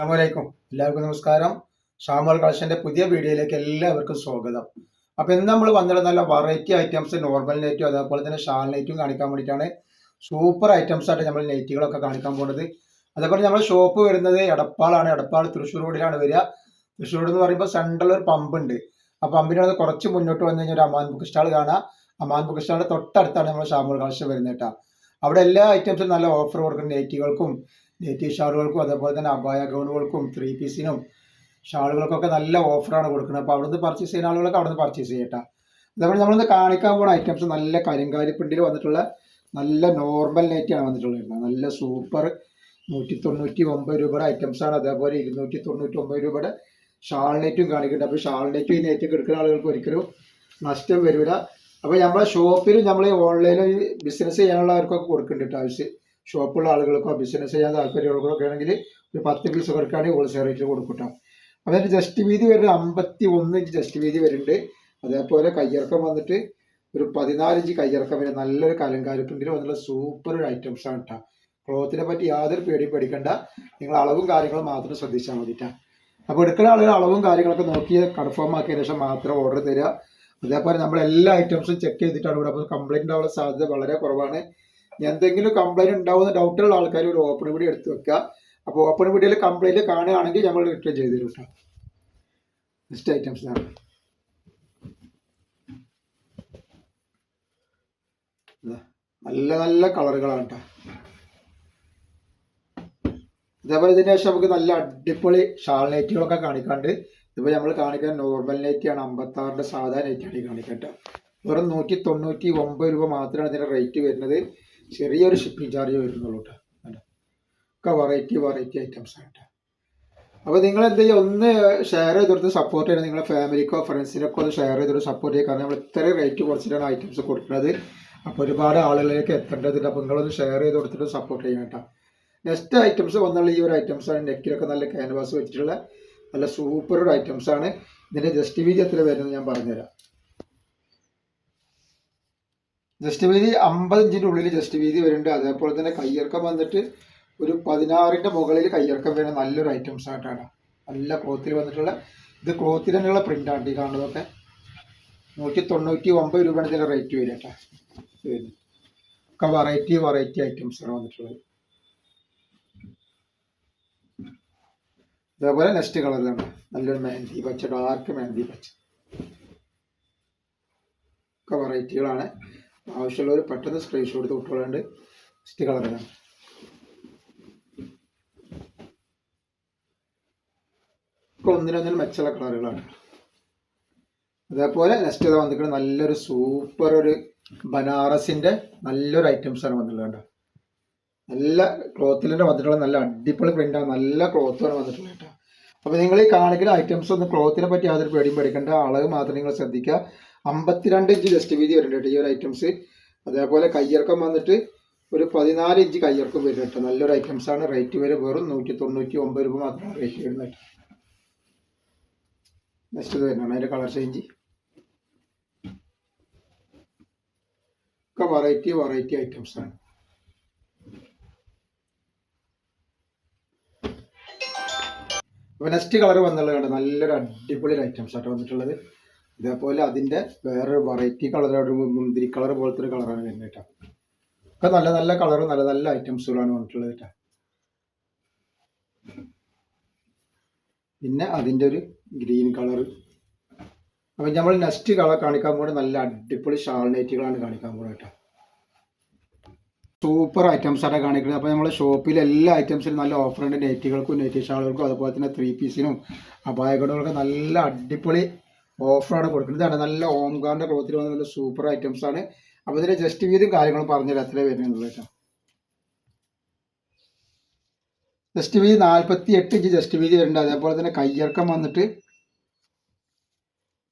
അസ്സാമലൈക്കും എല്ലാവർക്കും നമസ്കാരം. ഷാമോൾ കളക്ഷന്റെ പുതിയ വീഡിയോയിലേക്ക് എല്ലാവർക്കും സ്വാഗതം. അപ്പൊ ഇന്ന് നമ്മൾ വന്നിട്ട് നല്ല വെറൈറ്റി ഐറ്റംസ് നോർമൽ നെറ്റും അതേപോലെ തന്നെ ഷാൾ നെറ്റും കാണിക്കാൻ വേണ്ടിയിട്ടാണ് സൂപ്പർ ഐറ്റംസ് ആയിട്ട് നമ്മൾ നെറ്റുകളൊക്കെ കാണിക്കാൻ പോകുന്നത് അതേപോലെ നമ്മുടെ ഷോപ്പ് വരുന്നത് എടപ്പാളാണ്. എടപ്പാൾ തൃശ്ശൂർ റോഡിലാണ് വരിക. തൃശ്ശൂർ എന്ന് പറയുമ്പോൾ സെൻട്രൽ ഒരു പമ്പ് ഉണ്ട്. ആ പമ്പിനോട് കുറച്ച് മുന്നോട്ട് വന്നു കഴിഞ്ഞാൽ ഒരു അമാൻ ബുക്ക് സ്റ്റാൾ കാണാം. അമാൻ ബുക്ക് സ്റ്റാളിന്റെ തൊട്ടടുത്താണ് നമ്മൾ ഷാമോൾ കളക്ഷൻ വരുന്നത് കേട്ടോ. അവിടെ എല്ലാ ഐറ്റംസും നല്ല ഓഫർ കൊടുക്കുന്ന നെറ്റുകൾക്കും നെറ്റി ഷാളുകൾക്കും അതേപോലെ തന്നെ അബായ ഗൗണുകൾക്കും ത്രീ പീസിനും ഷാളുകൾക്കൊക്കെ നല്ല ഓഫറാണ് കൊടുക്കുന്നത്. അപ്പോൾ അവിടുന്ന് പർച്ചേസ് ചെയ്യുന്ന ആളുകളൊക്കെ അവിടുന്ന് പർച്ചേസ് ചെയ്യട്ടെ. അതേപോലെ നമ്മളിന്ന് കാണിക്കാൻ പോകുന്ന ഐറ്റംസ് നല്ല കരിങ്കാലിപ്പിണ്ടിൽ വന്നിട്ടുള്ള നല്ല നോർമൽ നെറ്റാണ് വന്നിട്ടുള്ളത്. നല്ല സൂപ്പർ നൂറ്റി തൊണ്ണൂറ്റി ഒമ്പത് രൂപയുടെ ഐറ്റംസാണ് അതേപോലെ ഇരുന്നൂറ്റി തൊണ്ണൂറ്റി ഒമ്പത് രൂപയുടെ ഷാൾ നെറ്റും കാണിക്കുന്നുണ്ട്. അപ്പോൾ ഷാൾ നെറ്റും ഈ നെറ്റൊക്കെ എടുക്കുന്ന ആളുകൾക്ക് ഒരിക്കലും നഷ്ടം വരില്ല അപ്പോൾ നമ്മളെ ഷോപ്പിലും നമ്മൾ ഓൺലൈനിൽ ബിസിനസ് ചെയ്യാനുള്ളവർക്കൊക്കെ കൊടുക്കുന്നുണ്ട് ആവശ്യം ഷോപ്പുള്ള ആളുകൾക്കോ ബിസിനസ് ചെയ്യാൻ താല്പര്യമുള്ളവർക്കൊക്കെ ആണെങ്കിൽ ഒരു പത്ത് പീസ് കൊടുക്കുകയാണെങ്കിൽ ഹോൾസെയിൽ റേറ്റിൽ കൊടുക്കട്ടോ അതായത് ജസ്റ്റ് വീതി വരുന്നത് അമ്പത്തി ഒന്ന് ഇഞ്ച് ജസ്റ്റ് വീതി വരുന്നുണ്ട്. അതേപോലെ കയ്യിറക്കം വന്നിട്ട് ഒരു പതിനാല് ഇഞ്ച് കയ്യിറക്കം വരും. നല്ലൊരു കലങ്കാരി അതിനുള്ള സൂപ്പർ ഒരു ഐറ്റംസ് ആണ് കേട്ടോ ക്ലോത്തിനെ പറ്റി യാതൊരു പേടിയും പേടിക്കണ്ട. നിങ്ങൾ അളവും കാര്യങ്ങളും മാത്രം ശ്രദ്ധിച്ചാൽ മതിട്ടാ അപ്പോൾ എടുക്കുന്ന ആളുകൾ അളവും കാര്യങ്ങളൊക്കെ നോക്കി കൺഫേം ആക്കിയതിന് ശേഷം മാത്രം ഓർഡർ തരിക അതേപോലെ നമ്മൾ എല്ലാ ഐറ്റംസും ചെക്ക് ചെയ്തിട്ടാണ് ഇവിടെ. അപ്പോൾ കംപ്ലയിന്റ് ആവാനുള്ള സാധ്യത വളരെ കുറവാണ്. എന്തെങ്കിലും കംപ്ലൈന്റ് ഉണ്ടാവുന്ന ഡൗട്ടുള്ള ആൾക്കാർ ഒരു ഓപ്പൺ വീഡിയോ എടുത്ത് വെക്കുക. അപ്പോൾ ഓപ്പൺ വീഡിയോയിൽ കംപ്ലൈന്റ് കാണുകയാണെങ്കിൽ നമ്മൾ റിട്ടേൺ ചെയ്ത് തരും കേട്ടോ ഐറ്റംസ് ആണ്. നല്ല നല്ല കളറുകളാണ് കേട്ടോ ഇതേപോലെ ഇതിന് ശേഷം നമുക്ക് നല്ല അടിപൊളി ഷാൾ നെറ്റുകളൊക്കെ കാണിക്കാണ്ട്. ഇതിപ്പോൾ നമ്മൾ കാണിക്കാൻ നോർമൽ നെറ്റാണ് അമ്പത്താറിന്റെ സാധാ നെറ്റാണ് ഈ കാണിക്കാൻ കേട്ടോ വെറും നൂറ്റി തൊണ്ണൂറ്റി ഒമ്പത് രൂപ മാത്രമാണ് ഇതിന്റെ റേറ്റ് വരുന്നത്. ചെറിയൊരു ഷിപ്പിംഗ് ചാർജ് വരുന്നുള്ളൂ കേട്ടോ? ഒക്കെ വെറൈറ്റി വെറൈറ്റി ഐറ്റംസ് ആണ് കേട്ടോ അപ്പോൾ നിങ്ങൾ എന്ത് ചെയ്യുക ഒന്ന് ഷെയർ ചെയ്തെടുത്ത് സപ്പോർട്ട് ചെയ്യണം. നിങ്ങളുടെ ഫാമിലിക്കോ ഫ്രണ്ട്സിനൊക്കെ ഒന്ന് ഷെയർ ചെയ്തിട്ട് സപ്പോർട്ട് ചെയ്യുക കാരണം നമ്മൾ ഇത്രയും റേറ്റ് കുറച്ചിട്ടാണ് ഐറ്റംസ് കൊടുക്കുന്നത്. അപ്പോൾ ഒരുപാട് ആളുകളിലേക്ക് എത്തേണ്ടതുണ്ട് അപ്പോൾ നിങ്ങളൊന്ന് ഷെയർ ചെയ്ത് കൊടുത്തിട്ട് സപ്പോർട്ട് ചെയ്യാം കേട്ടോ നെക്സ്റ്റ് ഐറ്റംസ് വന്നുള്ള ഈ ഒരു ഐറ്റംസ് ആണ്. നെക്കിലൊക്കെ നല്ല ക്യാൻവാസ് വെച്ചിട്ടുള്ള നല്ല സൂപ്പർ ഒരു ഐറ്റംസ് ആണ്. ഇതിന്റെ ജസ്റ്റ് വീതി എത്ര വരുന്നത് ഞാൻ പറഞ്ഞുതരാം. ജസ്റ്റ് വീതി അമ്പത് ഇഞ്ചിന്റെ ഉള്ളിൽ ജസ്റ്റ് വീതി വരുന്നുണ്ട്. അതേപോലെ തന്നെ കയ്യിറക്കം വന്നിട്ട് ഒരു പതിനാറിന്റെ മുകളിൽ കയ്യിറക്കം വരുന്ന നല്ലൊരു ഐറ്റംസ് ആയിട്ടാണ്. നല്ല ക്ലോത്തിൽ വന്നിട്ടുള്ള ഇത് ക്ലോത്തിൽ തന്നെയുള്ള പ്രിന്റാണ് ഈ കാണുന്നതൊക്കെ. നൂറ്റി തൊണ്ണൂറ്റി ഒമ്പത് രൂപയാണ് ഇതിന്റെ റേറ്റ് വരിക കേട്ടോ. ഒക്കെ വെറൈറ്റി വെറൈറ്റി ഐറ്റംസാണ് വന്നിട്ടുള്ളത്. അതേപോലെ നെക്സ്റ്റ് കളർ തന്നെ നല്ലൊരു മെഹന്തി പച്ച ഡാർക്ക് മെഹന്തി പച്ച. ഒക്കെ വെറൈറ്റികളാണ് ആവശ്യമുള്ളവർ പെട്ടെന്ന് സ്ക്രീൻഷോട്ട് എടുത്ത് വിട്ടുകൊള്ളാണ്ട് നെക്സ്റ്റ് കളർ ചെയ്യാം ഒക്കെ ഒന്നിനൊന്നിനും മെച്ചുള്ള കളറുകളാണ് അതേപോലെ നെക്സ്റ്റ് ഇതാ വന്നിട്ട് നല്ലൊരു സൂപ്പർ ഒരു ബനാറസിന്റെ നല്ലൊരു ഐറ്റംസ് ആണ് വന്നിട്ടുള്ളത് കേട്ടോ. നല്ല തന്നെ വന്നിട്ടുള്ള നല്ല അടിപൊളി പ്രിന്റാണ് നല്ല ക്ലോത്താണ് വന്നിട്ടുള്ളത് കേട്ടോ. അപ്പോൾ നിങ്ങൾ ഈ കാണിക്കുന്ന ഐറ്റംസ് ഒന്ന് ക്ലോത്തിനെ പറ്റി യാതൊരു പേടിയും പേടിക്കേണ്ട. അളവ് മാത്രം നിങ്ങൾ ശ്രദ്ധിക്കുക. അമ്പത്തിരണ്ട് ഇഞ്ച് ജസ്റ്റ് വീതി വരുന്നുണ്ട് ഈ ഒരു ഐറ്റംസ് അതേപോലെ കയ്യിറക്കം വന്നിട്ട് ഒരു പതിനാല് ഇഞ്ച് കയ്യിറക്കം കേട്ടോ. നല്ലൊരു ഐറ്റംസ് ആണ്. റേറ്റ് വരെ വെറും നൂറ്റി തൊണ്ണൂറ്റി ഒമ്പത് രൂപ മാത്രമാണ് റേറ്റ് വരുന്നത് നെക്സ്റ്റ് വരുന്നതാണ് അതിന്റെ കളർ ചേഞ്ച് ഒക്കെ വെറൈറ്റി വെറൈറ്റി ഐറ്റംസ് ആണ്. അപ്പോൾ നെക്സ്റ്റ് കളർ വന്നുള്ളത് കണ്ടോ? നല്ലൊരു അടിപൊളി ഐറ്റംസ് ആയിട്ട് വന്നിട്ടുള്ളത്. ഇതേപോലെ അതിന്റെ വേറൊരു വെറൈറ്റി കളർ ഒരു മുന്തിരി കളർ പോലത്തെ ഒരു കളറാണ് വരുന്നത് കേട്ടോ. ഒക്കെ നല്ല നല്ല കളറും നല്ല നല്ല ഐറ്റംസുകളാണ് വന്നിട്ടുള്ളത് കേട്ടോ. പിന്നെ അതിന്റെ ഒരു ഗ്രീൻ കളർ അപ്പം നമ്മൾ നെക്സ്റ്റ് കളർ കാണിക്കാൻ പോകുന്നത് നല്ല അടിപൊളി ഷാൾ നൈറ്റുകളാണ് കാണിക്കാൻ പോകുന്നത് കേട്ടോ. സൂപ്പർ ഐറ്റംസ് ആണ് കാണിക്കുന്നത്. അപ്പോൾ നമ്മുടെ ഷോപ്പിൽ എല്ലാ ഐറ്റംസിനും നല്ല ഓഫർ ഉണ്ട്. നെറ്റുകൾക്കും നെറ്റ് ഷാളുകൾക്കും അതുപോലെ തന്നെ ത്രീ പീസിനും അപായകടകൾക്കും നല്ല അടിപൊളി ഓഫറാണ് കൊടുക്കുന്നത്. ഇതാണ് നല്ല ഓംകാറിന്റെ ക്ലോത്തിൽ വന്ന നല്ല സൂപ്പർ ഐറ്റംസ് ആണ്. അപ്പോൾ ഇതിന്റെ ജസ്റ്റ് വീതും കാര്യങ്ങളും പറഞ്ഞുതരാം. എത്ര വരുന്നുള്ളത് കേട്ടോ. ജസ്റ്റ് വീതി നാൽപ്പത്തി എട്ട് ഇഞ്ച് ജസ്റ്റ് വീതി വരുന്നുണ്ട്. അതേപോലെ തന്നെ കയ്യിറക്കം വന്നിട്ട്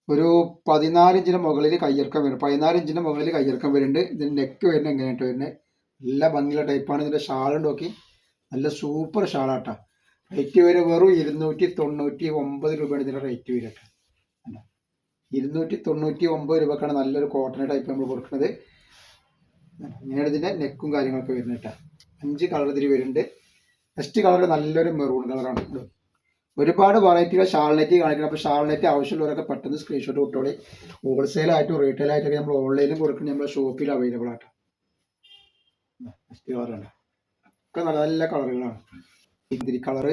ഒരു പതിനാല് ഇഞ്ചിന് മുകളിൽ കയ്യിറക്കം വരും. പതിനാല് ഇഞ്ചിന് മുകളിൽ കയ്യിറക്കം വരുന്നുണ്ട്. ഇതിന് നെക്ക് വരുന്നത് എങ്ങനെയായിട്ട് വരുന്നത്? നല്ല ഭംഗിയുള്ള ടൈപ്പാണ് ഇതിന്റെ ഷാളും നോക്കി. നല്ല സൂപ്പർ ഷാളാട്ടാ. റേറ്റ് വരെ വെറും ഇരുന്നൂറ്റി തൊണ്ണൂറ്റി ഒമ്പത് രൂപയാണ് ഇതിന്റെ റേറ്റ് കണ്ടോ? ഇരുന്നൂറ്റി തൊണ്ണൂറ്റി ഒമ്പത് രൂപക്കാണ് നല്ലൊരു കോട്ടൺ ടൈപ്പ് നമ്മൾ കൊടുക്കുന്നത്. ഇങ്ങനെയാണ് ഇതിന്റെ നെക്കും കാര്യങ്ങളൊക്കെ വരുന്നത് കേട്ടോ അഞ്ച് കളർ ഇതിൽ വരുന്നുണ്ട്. നെക്സ്റ്റ് കളർ നല്ലൊരു മെറൂൺ കളറാണ് ഒരുപാട് വെറൈറ്റികൾ ഷാൾനെറ്റ് കാണിക്കണം. അപ്പോൾ ഷാൾനെറ്റ് ആവശ്യമുള്ളവരൊക്കെ പെട്ടെന്ന് സ്ക്രീൻഷോട്ട് വിട്ടോളി ഹോൾസെയിലായിട്ടും റീറ്റെയിൽ ആയിട്ടൊക്കെ നമ്മൾ ഓൺലൈനിലും കൊടുക്കുന്നത് നമ്മുടെ ഷോപ്പിൽ അവൈലബിൾ ആട്ടോ കളറുണ്ട് ഒക്കെ നല്ല നല്ല കളറുകളാണ് ഇതിരി കളറ്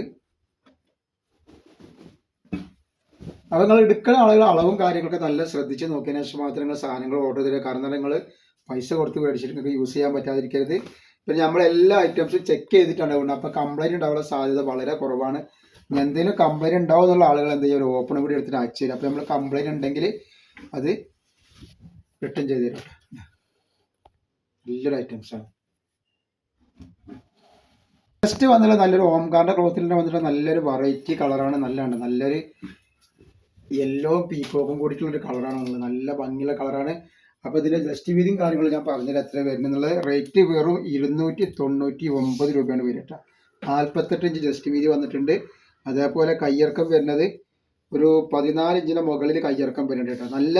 അപ്പോൾ നിങ്ങൾ എടുക്കുന്ന ആളുകൾ അളവും കാര്യങ്ങളൊക്കെ നല്ല ശ്രദ്ധിച്ച് നോക്കിയതിനു ശേഷം മാത്രം നിങ്ങൾ സാധനങ്ങൾ ഓർഡർ ചെയ്തില്ല കാരണം നിങ്ങൾ പൈസ കൊടുത്ത് മേടിച്ചിട്ട് നിങ്ങൾക്ക് യൂസ് ചെയ്യാൻ പറ്റാതിരിക്കരുത്. പിന്നെ നമ്മൾ എല്ലാ ഐറ്റംസും ചെക്ക് ചെയ്തിട്ടാണ് ഉണ്ടാവുന്നത്. അപ്പോൾ കംപ്ലൈന്റ് ഉണ്ടാവാനുള്ള സാധ്യത വളരെ കുറവാണ്. എന്തെങ്കിലും കംപ്ലൈന്റ് ഉണ്ടാവും എന്നുള്ള ആളുകൾ എന്താ ചെയ്യും? ഒരു ഓപ്പൺ കൂടി എടുത്തിട്ട് അയച്ചു തരും. അപ്പോൾ നമ്മൾ കംപ്ലൈന്റ് ഉണ്ടെങ്കിൽ അത് റിട്ടേൺ ചെയ്ത് തരും. നല്ലൊരു ഐറ്റംസാണ് ജസ്റ്റ് വന്നിട്ടുള്ള നല്ലൊരു ഓംകാറിന്റെ ക്ലോത്തിൽ വന്നിട്ട് നല്ലൊരു വെറൈറ്റി കളറാണ് നല്ലതാണ്. നല്ലൊരു യെല്ലോ പീക്കോക്കും കൂടിയിട്ടുള്ളൊരു കളറാണ് നമ്മൾ നല്ല ഭംഗിയുള്ള കളറാണ് അപ്പോൾ ഇതിന്റെ ജസ്റ്റ് വീതിയും കാര്യങ്ങളും ഞാൻ പറഞ്ഞില്ല എത്ര വരുന്നുള്ളത് റേറ്റ് വെറും ഇരുന്നൂറ്റി തൊണ്ണൂറ്റി ഒമ്പത് രൂപയാണ് വരിക കേട്ടോ. നാൽപ്പത്തെട്ട് ഇഞ്ച് ജസ്റ്റ് വീതി വന്നിട്ടുണ്ട്. അതേപോലെ കയ്യിറക്കം വരുന്നത് ഒരു പതിനാല് ഇഞ്ചിന് മുകളിൽ കയ്യിറക്കം വരുന്നുണ്ട് കേട്ടോ. നല്ല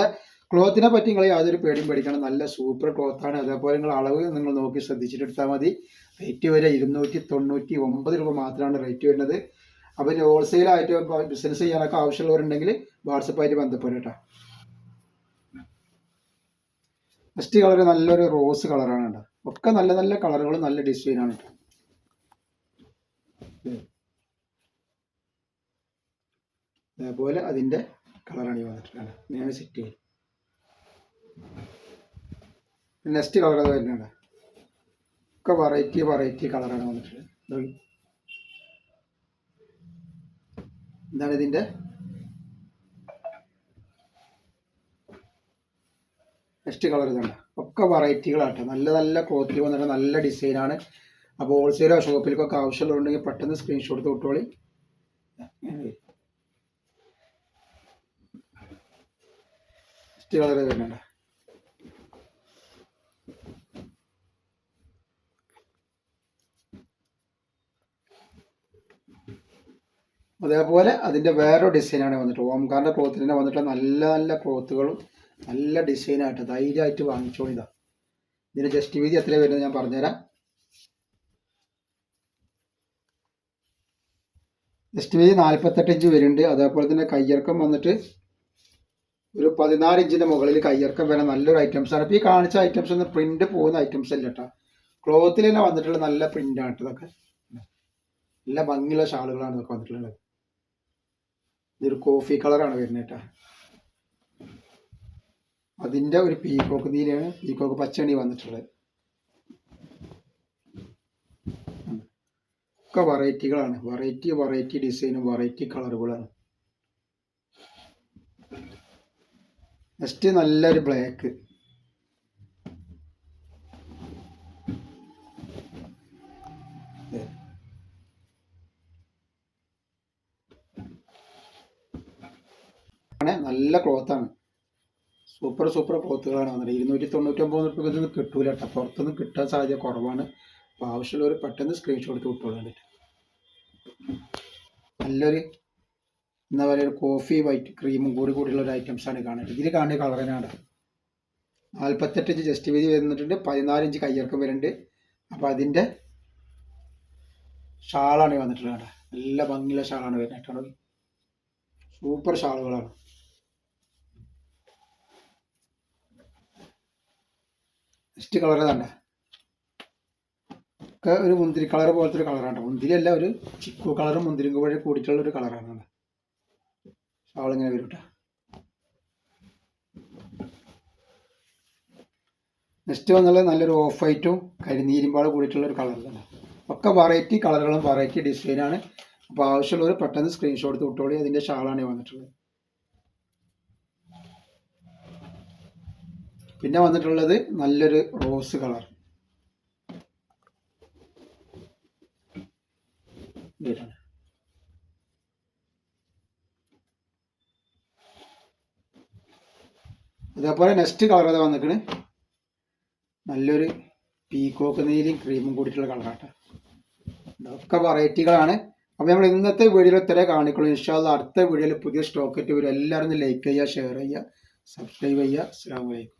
ക്ലോത്തിനെ പറ്റി നിങ്ങൾ യാതൊരു പേടിയും പേടിക്കണം നല്ല സൂപ്പർ ക്ലോത്താണ് അതേപോലെ നിങ്ങൾ അളവ് നിങ്ങൾ നോക്കി ശ്രദ്ധിച്ചിട്ട് എടുത്താൽ മതി. റേറ്റ് വരെ ഇരുന്നൂറ്റി തൊണ്ണൂറ്റി ഒമ്പത് രൂപ മാത്രമാണ് റേറ്റ് വരുന്നത്. അപ്പോൾ ഹോൾസെയിൽ ആയിട്ട് ബിസിനസ് ചെയ്യാനൊക്കെ ആവശ്യമുള്ളവരുണ്ടെങ്കിൽ വാട്സപ്പായിട്ട് ബന്ധപ്പെടും കേട്ടോ. ഫസ്റ്റ് കളർ നല്ലൊരു റോസ് കളറാണ് കേട്ടോ. ഒക്കെ നല്ല നല്ല കളറുകൾ നല്ല ഡിസൈനാണ് കേട്ടോ. അതേപോലെ അതിന്റെ കളറാണ് ഈ വന്നിട്ടുള്ളത് ഞാൻ സെറ്റ് ചെയ്യും നെക്സ്റ്റ് കളർ വരുന്നുണ്ട് ഒക്കെ വെറൈറ്റി വെറൈറ്റി കളറാണ് വന്നിട്ടുള്ളത് നോക്കി. എന്താണ് ഇതിന്റെ നെക്സ്റ്റ് കളർ ഇതാണ്. ഒക്കെ വെറൈറ്റികളാട്ടോ നല്ല നല്ല ക്ലോത്തിൽ വന്നിട്ട് നല്ല ഡിസൈനാണ് അപ്പോൾ ഹോൾസെയിലോ ഷോപ്പിലേക്കൊക്കെ ആവശ്യമുള്ളതുണ്ടെങ്കിൽ പെട്ടെന്ന് സ്ക്രീൻഷോട്ട് തൊട്ടോളി നെക്സ്റ്റ് കളർ വരുന്നുണ്ട് അതേപോലെ അതിന്റെ വേറൊരു ഡിസൈനാണ് വന്നിട്ട്. ഓംകാറിന്റെ ക്ലോത്തിൽ തന്നെ വന്നിട്ടുള്ള നല്ല നല്ല ക്ലോത്തുകളും നല്ല ഡിസൈനായിട്ട് ധൈര്യമായിട്ട് വാങ്ങിച്ചോളി ഇതാ. ഇതിന് ജസ്റ്റ് വീതി എത്ര വരുന്നത് ഞാൻ പറഞ്ഞുതരാം. ജസ്റ്റ് വീതി നാൽപ്പത്തെട്ട് ഇഞ്ച് വരുന്നുണ്ട്. അതേപോലെ തന്നെ കയ്യിറക്കം വന്നിട്ട് ഒരു പതിനാല് ഇഞ്ചിന്റെ മുകളിൽ കയ്യിറക്കം വരെ നല്ലൊരു ഐറ്റംസ് ആണ്. ഇപ്പോൾ ഈ കാണിച്ച ഐറ്റംസ് ഒന്നും പ്രിന്റ് പോകുന്ന ഐറ്റംസ് അല്ല കേട്ടോ. ക്ലോത്തിൽ തന്നെ വന്നിട്ടുള്ള നല്ല പ്രിന്റാണ് ഇതൊക്കെ. നല്ല ഭംഗിയുള്ള ഷാളുകളാണ് ഇതൊക്കെ വന്നിട്ടുള്ളത്. ഇതൊരു കോഫി കളറാണ് വരുന്നത് കേട്ടോ. അതിന്റെ ഒരു പീക്കോക്ക് നീലയാണ്. പീക്കോക്ക് പച്ചണി വന്നിട്ടുള്ളത്. ഒക്കെ വെറൈറ്റികളാണ് വെറൈറ്റി വെറൈറ്റി ഡിസൈനും വെറൈറ്റി കളറുകളാണ് നെക്സ്റ്റ് നല്ലൊരു ബ്ലാക്ക് നല്ല ക്ലോത്താണ്. സൂപ്പർ സൂപ്പർ ക്ലോത്തുകളാണ് വന്നത് ഇരുന്നൂറ്റി തൊണ്ണൂറ്റൊമ്പത് റുപ്യക്ക് ഇത് കിട്ടൂല കേട്ടോ. പുറത്തൊന്നും കിട്ടാൻ സാധ്യത കുറവാണ്. അപ്പോൾ ആവശ്യമുള്ളവർ പെട്ടെന്ന് സ്ക്രീൻഷോട്ട് എടുത്ത് വിട്ടോളാൻ നല്ലൊരു എന്താ പറയുക ഒരു കോഫി വൈറ്റ് ക്രീമും കൂടി കൂടിയുള്ള ഒരു ഐറ്റംസ് ആണ് കാണുന്നത്. ഇതിൽ കാണുന്ന കളർ തന്നെയാണ് നാൽപ്പത്തെട്ട് ഇഞ്ച് ജസ്റ്റ് വീതി വരുന്നിട്ടുണ്ട് പതിനാല് ഇഞ്ച് വരുന്നുണ്ട്. അപ്പോൾ അതിന്റെ ഷാളാണ് വന്നിട്ടുള്ളത് നല്ല ഭംഗിയുള്ള ഷാളാണ് വരുന്നത് സൂപ്പർ ഷാളുകളാണ്. നെക്സ്റ്റ് കളർ തന്നെ. ഒക്കെ ഒരു മുന്തിരി കളർ പോലത്തെ ഒരു കളറാണ്. മുന്തിരി അല്ല ഒരു ചിക്കു കളറും മുന്തിരിയും കൂടെ കൂടിയിട്ടുള്ള ഒരു കളറാണ് ഷാളിങ്ങനെ വരും കേട്ടോ നെക്സ്റ്റ് വന്നുള്ളത് നല്ലൊരു ഓഫ് വൈറ്റും കരിനീരിമ്പാട് കൂടിയിട്ടുള്ള ഒരു കളറിലാണ് ഒക്കെ വെറൈറ്റി കളറുകളും വെറൈറ്റി ഡിസൈനാണ് അപ്പോൾ ആവശ്യമുള്ളവർ പെട്ടെന്ന് സ്ക്രീൻഷോട്ട് എടുത്ത് വിട്ടോളി അതിന്റെ ഷാളാണ് വന്നിട്ടുള്ളത്. പിന്നെ വന്നിട്ടുള്ളത് നല്ലൊരു റോസ് കളർ. അതേപോലെ നെക്സ്റ്റ് കളർ അത് വന്നിക്കണ് നല്ലൊരു പീക്കോക്ക് നീലയും ക്രീമും കൂടിയിട്ടുള്ള കളറാട്ടോ ഇതൊക്കെ വെറൈറ്റികളാണ് അപ്പോൾ നമ്മൾ ഇന്നത്തെ വീഡിയോയിൽ ഇത്രേ കാണിക്കുള്ളൂ. ഇൻഷാല്ല അടുത്ത വീഡിയോയിൽ പുതിയ സ്റ്റോക്കറ്റ് വരും. എല്ലാവരും ലൈക്ക് ചെയ്യുക ഷെയർ ചെയ്യുക സബ്സ്ക്രൈബ് ചെയ്യുക. അസ്സാം വലൈക്കും